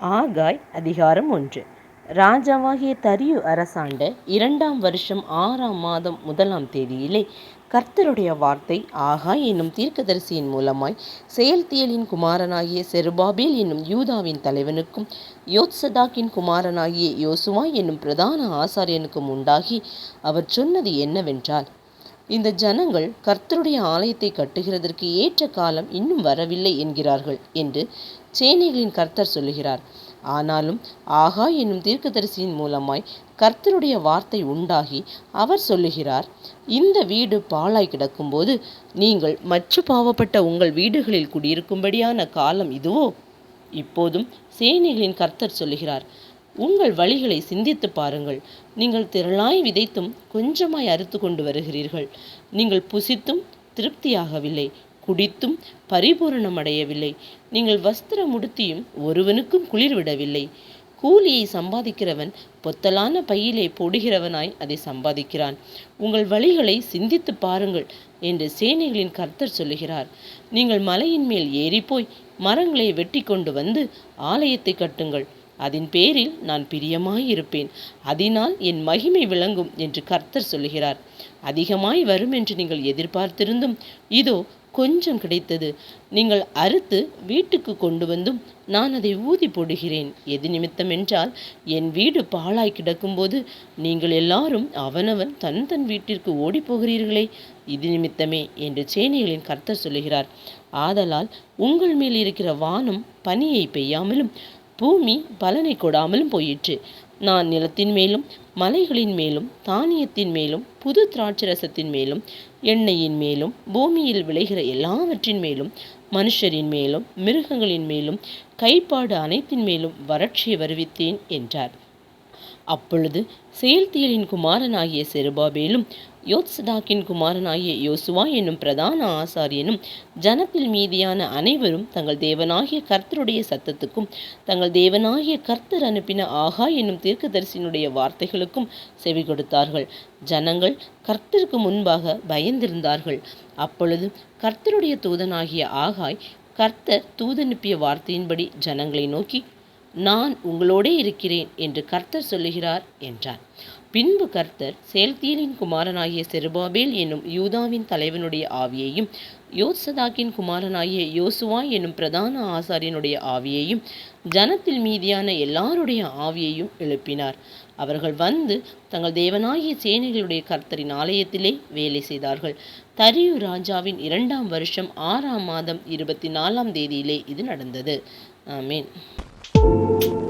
ஆகாய் அதிகாரம் ஒன்று. ராஜாவாகிய தரியு அரசாண்ட இரண்டாம் வருஷம் ஆறாம் மாதம் முதலாம் தேதியிலே கர்த்தருடைய வார்த்தை ஆகாய் என்னும் தீர்க்கதரிசியின் மூலமாய் செயல்தியலின் குமாரனாகிய செருபாபேல் என்னும் யூதாவின் தலைவனுக்கும் யோத்சதாக்கின் குமாரனாகிய யோசுவா என்னும் பிரதான ஆசாரியனுக்கும் உண்டாகி அவர் சொன்னது என்னவென்றால் இந்த ஜனங்கள் கர்த்தருடைய ஆலயத்தை கட்டுகிறதற்கு ஏற்ற காலம் இன்னும் வரவில்லை என்கிறார்கள் என்று சேனைகளின் கர்த்தர் சொல்லுகிறார். ஆனாலும் ஆகா என்னும் தீர்க்கதரிசியின் மூலமாய் கர்த்தருடைய வார்த்தை உண்டாகி அவர் சொல்லுகிறார் இந்த வீடு பாழாய் கிடக்கும்போது நீங்கள் மச்சு பாவப்பட்ட உங்கள் வீடுகளில் குடியிருக்கும்படியான காலம் இதுவோ? இப்போதும் சேனைகளின் கர்த்தர் சொல்லுகிறார் உங்கள் வழிகளை சிந்தித்து பாருங்கள். நீங்கள் திரளாய் விதைத்தும் கொஞ்சமாய் அறுத்து கொண்டு வருகிறீர்கள். நீங்கள் புசித்தும் திருப்தியாகவில்லை. குடித்தும் பரிபூரணம் அடையவில்லை. நீங்கள் வஸ்திரம் உடுத்தியும் ஒருவனுக்கும் குளிர் விடவில்லை. கூலியை சம்பாதிக்கிறவன் பொத்தலான பையிலே போடுகிறவனாய் அதை சம்பாதிக்கிறான். உங்கள் வழிகளை சிந்தித்து பாருங்கள் என்று சேனைகளின் கர்த்தர் சொல்லுகிறார். நீங்கள் மலையின் மேல் ஏறிப்போய் மரங்களை வெட்டி கொண்டு வந்து ஆலயத்தை கட்டுங்கள். அதன் பேரில் நான் பிரியமாயிருப்பேன். அதனால் என் மகிமை விளங்கும் என்று கர்த்தர் சொல்லுகிறார். அதிகமாய் வரும் என்று நீங்கள் எதிர்பார்த்திருந்தும் இதோ கொஞ்சம் கிடைத்தது. நீங்கள் அறுத்து வீட்டுக்கு கொண்டு வந்தும் நான் அதை ஊதி போடுகிறேன். எது நிமித்தம் என்றால் என் வீடு பாழாய் கிடக்கும்போது நீங்கள் எல்லாரும் அவனவன் தன் தன் வீட்டிற்கு ஓடி போகிறீர்களே இது நிமித்தமே என்று சேனைகளின் கர்த்தர் சொல்லுகிறார். ஆதலால் உங்கள் மேல் இருக்கிற வானம் பனியை பெய்யாமலும் பூமி பலனை கொடாமலும் போயிற்று. நான் நிலத்தின் மேலும் மலைகளின் மேலும் தானியத்தின் மேலும் புது திராட்சரசத்தின் மேலும் எண்ணெயின் மேலும் பூமியில் விளைகிற எல்லாவற்றின் மேலும் மனுஷரின் மேலும் மிருகங்களின் மேலும் கைப்பாடு அனைத்தின் மேலும் வறட்சியை வருவித்தேன் என்றார். அப்பொழுது செயல்தியலின் குமாரனாகிய செருபாபேலும் யோத்சதாக்கின் குமாரனாகிய யோசுவா என்னும் பிரதான ஆசாரியனும் ஜனத்தில் மீதியான அனைவரும் தங்கள் தேவனாகிய கர்த்தருடைய சத்தத்துக்கும் தங்கள் தேவனாகிய கர்த்தர் அனுப்பின ஆகா என்னும் தீர்க்கதரிசியினுடைய வார்த்தைகளுக்கும் செவி கொடுத்தார்கள். ஜனங்கள் கர்த்தருக்கு முன்பாக பயந்திருந்தார்கள். அப்பொழுது கர்த்தருடைய தூதனாகிய ஆகாய் கர்த்தர் தூதனுப்பிய வார்த்தையின்படி ஜனங்களை நோக்கி நான் உங்களோடே இருக்கிறேன் என்று கர்த்தர் சொல்லுகிறார் என்றார். பின்பு கர்த்தர் செயல்தீலின் குமாரனாகிய செருபாபேல் என்னும் யூதாவின் தலைவனுடைய ஆவியையும் யோசதாக்கின் குமாரனாகிய யோசுவா என்னும் பிரதான ஆசாரியனுடைய ஆவியையும் ஜனத்தில் மீதியான எல்லாருடைய ஆவியையும் எழுப்பினார். அவர்கள் வந்து தங்கள் தேவனாகிய சேனைகளுடைய கர்த்தரின் ஆலயத்திலே வேலை செய்தார்கள். தரியு ராஜாவின் இரண்டாம் வருஷம் ஆறாம் மாதம் இருபத்தி நாலாம் தேதியிலே இது நடந்தது. ஆமீன். Thank you.